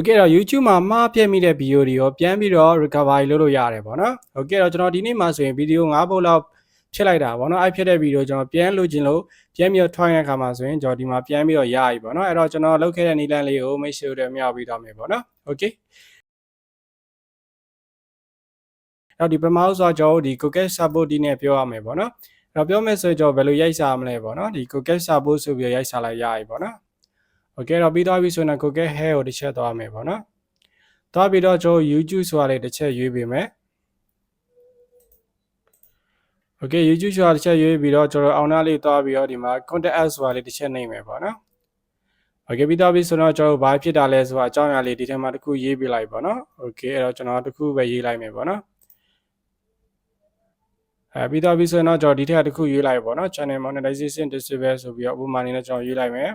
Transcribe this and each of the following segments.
Okay တော့ YouTube မှာမှားပြမိတဲ့ဗီဒီယိုတွေရောပြန်ပြီးတော့ recovery လုပ်လို့ရတယ်ပေါ့နော် Okay တော့ကျွန်တော်ဒီနေ့မှာဆိုရင်ဗီဒီယို9ပုံလောက်ဖြစ်လိုက်တာပေါ့နော်အဲ့ဖြစ်တဲ့ဗီဒီယိုကျွန်တော်ပြန်လို့ခြင်းလို့ပြန်ပြီးတော့ထွိုင်းတဲ့အခါမှာဆိုရင်ကျွန်တော်ဒီမှာပြန်ပြီးတော့ရရပြီပေါ့နော်အဲ့တော့ကျွန်တော်လုပ်ခဲ့တဲ့နည်းလမ်းလေးကို make sure တွေမြောက်ပြီးတော့မယ်ပေါ့နော် Okay အဲ့တော့ဒီပမာဥစွာကျွန်တော်ဒီ cookie support ဒီနဲ့ပြောရမယ်ပေါ့နော်အဲ့တော့ပြောမယ်ဆိုရင်ကျွန်တော်ဘယ်လိုရိုက်စာမလဲပေါ့နော်ဒီ cookie support ဆိုပြီးရိုက်စာလိုက်ရရပြီပေါ့နော် โอเคတော့ပြီးသွားပြီဆိုရင် Google Hair ကိုတစ်ချက်သွားမယ်ပေါ့နော်သွားပြီးတော့ကျွန်တော် YouTube ဆိုတာလေးတစ်ချက်ရွေးပေးမယ်โอเค YouTube ဆိုတာတစ်ချက်ရွေးပြီးတော့ကျွန်တော်အောင်နာလေးသွားပြီးတော့ဒီမှာ contact us ဆိုတာလေးတစ်ချက်နှိပ်မယ်ပေါ့နော်โอเคပြီးသွားပြီဆိုတော့ကျွန်တော်ဘာဖြစ်တာလဲဆိုတာအကြောင်းအရာလေးဒီထဲမှာတစ်ခုရေးပေးလိုက်ပေါ့နော်โอเคအဲ့တော့ကျွန်တော်တစ်ခုပဲရေးလိုက်မယ်ပေါ့နော်အဲပြီးတော့ပြီဆိုရင်တော့ကျွန်တော်ဒီထက်တစ်ခုရွေးလိုက်ပေါ့နော် channel monetization disable ဆိုပြီးတော့ဥပမာအနေနဲ့ကျွန်တော်ရွေးလိုက်မယ်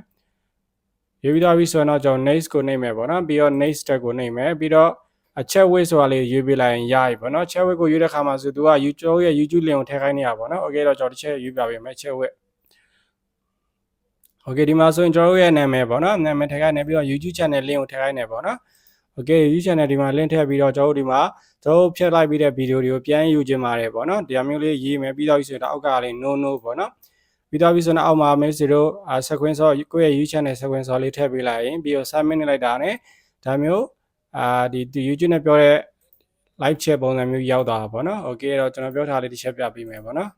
ရေးပြီးသားပြီဆိုရင်တော့ကျွန်တော် next ကိုနှိပ်မယ်ပေါ့နော်ပြီးတော့ next step ကိုနှိပ်မယ်ပြီးတော့အချက် weight ဆိုတာလေးရွေးပေးလိုက်ရင်ရပြီပေါ့နော်ချက် weight ကိုရွေးတဲ့ခါမှာဆိုသူက YouTube ရဲ့ YouTube link ကိုထည့်ခိုင်းနေရပါပေါ့နော် okay တော့ကျွန်တော်တစ်ချက်ရွေးပြပေးမယ်ချက် weight okay ဒီမှာဆိုရင်ကျွန်တော်ရဲ့နာမည်ပေါ့နော်နာမည်ထည့်ခိုင်းနေပြီးတော့ YouTube channel link ကိုထည့်ခိုင်းနေပေါ့နော် okay YouTube channel ဒီမှာ link ထည့်ပြီးတော့ကျွန်တော်တို့ဒီမှာကျွန်တော်ဖြတ်လိုက်ပြီးတဲ့ဗီဒီယိုတွေကိုပြန်ယူခြင်းပါတယ်ပေါ့နော်ဒီမျိုးလေးရေးမယ်ပြီးတော့ဆိုရင်အောက်ကလေး no no ပေါ့နော် ပြီးတော့ပြီးဆိုတော့အောက်မှာ mail 0 sequence ဆောကိုယ့်ရဲ့ YouTube channel sequence ဆောလေးထည့်ပေးလိုက်ရင်ပြီးတော့ submit နေလိုက်တာ ਨੇ ဒါမျိုးအာဒီဒီ YouTube နဲ့ပြောတဲ့ live chat ပုံစံမျိုးရောက်သွားတာပေါ့နော် okay အဲ့တော့ကျွန်တော်ပြောထားလေးတစ်ချက်ပြပေးမယ်ပေါ့နော်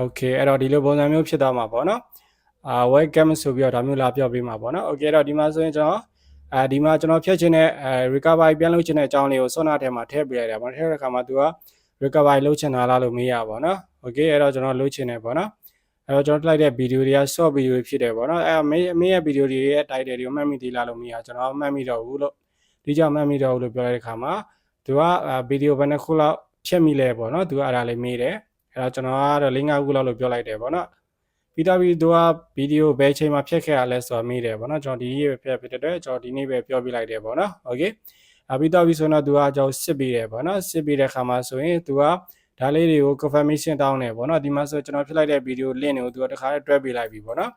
okay အဲ့တော့ဒီလိုပုံစံမျိုးဖြစ်သွားမှာပေါ့နော်အာ webcam ဆိုပြီးတော့ဒါမျိုးလာပြောပေးမှာပေါ့နော် okay အဲ့တော့ဒီမှာဆိုရင်ကျွန်တော်အဲဒီမှာကျွန်တော်ဖြတ်ခြင်းနဲ့အဲ recovery ပြန်လုပ်ခြင်းတဲ့အကြောင်းလေးကိုစောနာထဲမှာထည့်ပေးလိုက်တာပေါ့ထည့်တဲ့အခါမှာသူက recovery လုပ်ချင်တာလားလို့မေးရပါတော့။ okay အဲ့တော့ကျွန်တော်လုပ်ချင်တယ်ပေါ့နော်။ အဲ့တော့ကျွန်တော်လိုက်တဲ့ဗီဒီယိုတွေက short ဗီဒီယိုတွေဖြစ်တယ်ပေါ့နော်။အဲ့အမေအမေရဲ့ဗီဒီယိုတွေရဲ့ title တွေကိုမှတ်မိသေးလားလို့မေးရကျွန်တော်မှတ်မိတော့ဘူးလို့ဒီကြောင့်မှတ်မိတော့ဘူးလို့ပြောလိုက်တဲ့အခါမှာသူကဗီဒီယိုဘယ်နှခုလောက်ဖြတ်မိလဲပေါ့နော်။သူကအဲ့ဒါလေးမေးတယ်။အဲ့တော့ကျွန်တော်ကတော့၄-၅ခုလောက်လို့ပြောလိုက်တယ်ပေါ့နော်။ပြီးတော့ပြီးသူကဗီဒီယိုဘယ်ချိန်မှာဖြတ်ခဲ့ရလဲဆိုတာမေးတယ်ပေါ့နော်ကျွန်တော်ဒီနေ့ပဲဖြတ်ဖြစ်တဲ့အတွက်ကျွန်တော်ဒီနေ့ပဲပြောပြလိုက်တယ်ပေါ့နော်โอเคအပြီးတော့ပြီးဆိုတော့သူကကျွန်တော်စစ်ပြီးတယ်ပေါ့နော်စစ်ပြီးတဲ့ခါမှာဆိုရင်သူက ဒါလေးတွေကို confirmation တောင်းတယ်ပေါ့နော်ဒီမှာဆိုကျွန်တော်ဖြစ်လိုက်တဲ့ video link တွေကိုသူကတခါတည်းတွဲပေးလိုက်ပြီပေါ့နော်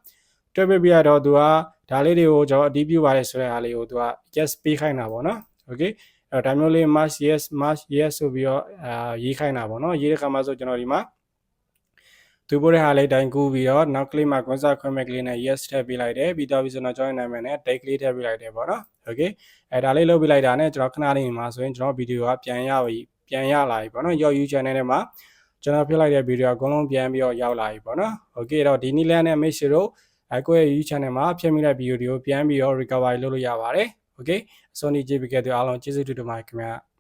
တွဲပေးပြီးတော့သူကဒါလေးတွေကိုကျွန်တော်အတီးပြပါတယ်ဆိုတဲ့အားလေးကိုသူက yes ပေးခိုင်းတာပေါ့နော် okay အဲ့တော့ဒါမျိုးလေး match yes match yes ဆိုပြီးတော့အာရေးခိုင်းတာပေါ့နော်ရေးတဲ့ခါမှာဆိုကျွန်တော်ဒီမှာသူပို့တဲ့ဟာလေးတိုင်းကူးပြီးတော့နောက်ကလေးမှာ concert ခွင့်မဲ့ကလေးနဲ့ yes ထည့်ပေးလိုက်တယ်ပြီးတော့ပြီးဆိုတော့ join နာမည်နဲ့ date ကလေးထည့်ပေးလိုက်တယ်ပေါ့နော် okay အဲဒါလေးလုပ်ပေးလိုက်တာနဲ့ကျွန်တော်ခဏလေးမှာဆိုရင်ကျွန်တော်ဗီဒီယိုကပြန်ရပြီ ပြန်ရလာပြီပေါ့နော် your YouTube channel ထဲမှာကျွန်တော်ပြလိုက်တဲ့ဗီဒီယိုအကုန်လုံးပြန်ပြီးတော့ရောက်လာပြီပေါ့နော် okay တော့ဒီနည်းလမ်းနဲ့ make sure တို့အကိုရဲ့ YouTube channel မှာဖြည့်မိတဲ့ဗီဒီယိုတွေကိုပြန်ပြီးတော့ recovery လုပ်လို့ရပါတယ် okay အစောနေ့ကြည့်ပေးခဲ့တဲ့အားလုံးကျေးဇူးတင်ပါတယ်ခင်ဗျာ